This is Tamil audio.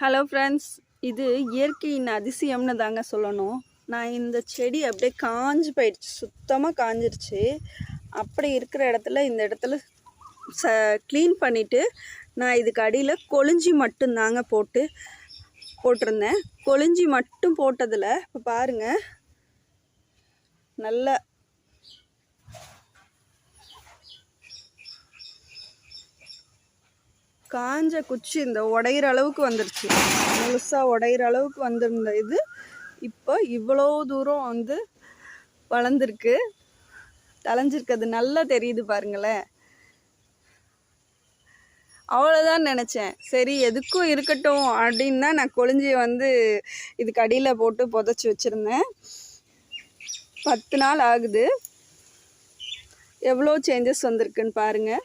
ஹலோ ஃப்ரெண்ட்ஸ் இது இயற்கையின் அதிசயம்னு தாங்க சொல்லணும். நான் இந்த செடி அப்படியே காஞ்சு போயிடுச்சு. சுத்தமாக காஞ்சிருச்சு. அப்படி இருக்கிற இடத்துல இந்த இடத்துல ச க்ளீன் பண்ணிவிட்டு நான் இதுக்கு அடியில் கொளிஞ்சி மட்டும்தாங்க போட்டு போட்டிருந்தேன். கொளிஞ்சி மட்டும் போட்டதில் இப்போ பாருங்கள் நல்லா காஞ்ச குச்சி இந்த உடையிற அளவுக்கு வந்துருச்சு. முழுசாக உடையிற அளவுக்கு வந்திருந்த இது இப்போ இவ்வளோ தூரம் வந்து வளர்ந்துருக்கு. தளைஞ்சிருக்கிறது நல்லா தெரியுது பாருங்களேன். அவ்வளோதான் நினச்சேன். சரி எதுக்கும் இருக்கட்டும் அப்படின்னு தான் நான் கொழிஞ்சி வந்து இதுக்கு அடியில் போட்டு புதைச்சி வச்சுருந்தேன். பத்து நாள் ஆகுது. எவ்வளோ சேஞ்சஸ் வந்திருக்குன்னு பாருங்கள்